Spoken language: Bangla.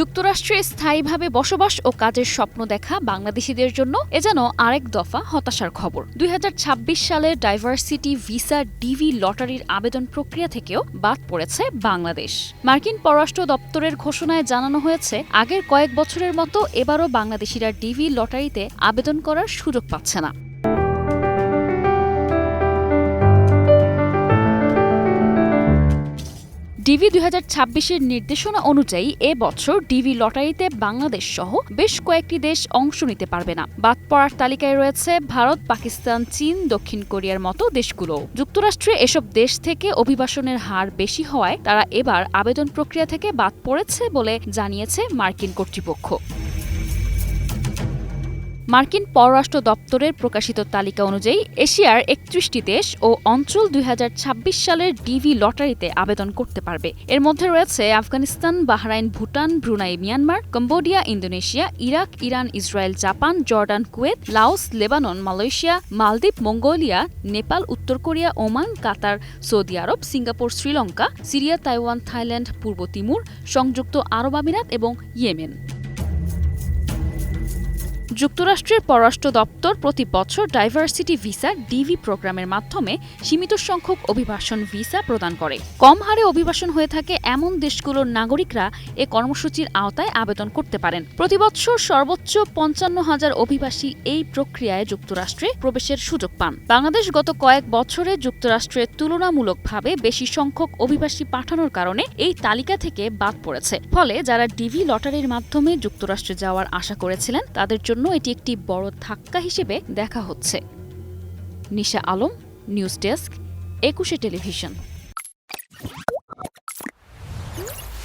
যুক্তরাষ্ট্রে স্থায়ীভাবে বসবাস ও কাজের স্বপ্ন দেখা বাংলাদেশিদের জন্য এ যেন আরেক দফা হতাশার খবর। দুই সালের ডাইভার্সিটি ভিসা ডিভি লটারির আবেদন প্রক্রিয়া থেকেও বাদ পড়েছে বাংলাদেশ। মার্কিন পররাষ্ট্র দপ্তরের ঘোষণায় জানানো হয়েছে, আগের কয়েক বছরের মতো এবারও বাংলাদেশিরা ডিভি লটারিতে আবেদন করার সুযোগ পাচ্ছে না। ডিভি দুই হাজার ছাব্বিশের নির্দেশনা অনুযায়ী এ বছর ডিভি লটারিতে বাংলাদেশ সহ বেশ কয়েকটি দেশ অংশ নিতে পারবে না। বাদ পড়ার তালিকায় রয়েছে ভারত, পাকিস্তান, চীন, দক্ষিণ কোরিয়ার মতো দেশগুলো। যুক্তরাষ্ট্রে এসব দেশ থেকে অভিবাসনের হার বেশি হওয়ায় তারা এবার আবেদন প্রক্রিয়া থেকে বাদ পড়েছে বলে জানিয়েছে মার্কিন কর্তৃপক্ষ। মার্কিন পররাষ্ট্র দপ্তরের প্রকাশিত তালিকা অনুযায়ী, এশিয়ার একত্রিশটি দেশ ও অঞ্চল দুই হাজার ছাব্বিশ সালের ডিভি লটারিতে আবেদন করতে পারবে। এর মধ্যে রয়েছে Afghanistan, Bahrain, Bhutan, Brunei, Myanmar, Cambodia, Indonesia, Iraq, Iran, Israel, Japan, Jordan, Kuwait, Laos, Lebanon, Malaysia, মালদ্বীপ, মঙ্গোলিয়া, নেপাল, উত্তর Korea, Oman, Qatar, Saudi Arab, Singapore, Sri Lanka, Syria, Taiwan, Thailand, পূর্ব তিমুর, সংযুক্ত আরব আমিরাত এবং ইয়েমেন। যুক্তরাষ্ট্রের পররাষ্ট্র দপ্তর প্রতি বছর ডাইভার্সিটি ভিসা ডিভি প্রোগ্রামের মাধ্যমে সীমিত সংখ্যক অভিবাসন ভিসা প্রদান করে। কম হারে অভিবাসন হয়ে থাকে এমন দেশগুলোর নাগরিকরা এ কর্মসূচির আওতায় আবেদন করতে পারেন। প্রতি বছর সর্বোচ্চ পঞ্চান্ন হাজার অভিবাসী এই প্রক্রিয়ায় যুক্তরাষ্ট্রে প্রবেশের সুযোগ পান। বাংলাদেশ গত কয়েক বছরে যুক্তরাষ্ট্রে তুলনামূলকভাবে বেশি সংখ্যক অভিবাসী পাঠানোর কারণে এই তালিকা থেকে বাদ পড়েছে। ফলে যারা ডিভি লটারির মাধ্যমে যুক্তরাষ্ট্রে যাওয়ার আশা করেছিলেন, তাদের জন্য এটি একটি বড় ধাক্কা হিসেবে দেখা হচ্ছে। Nisha Alam news desk Ekushey television.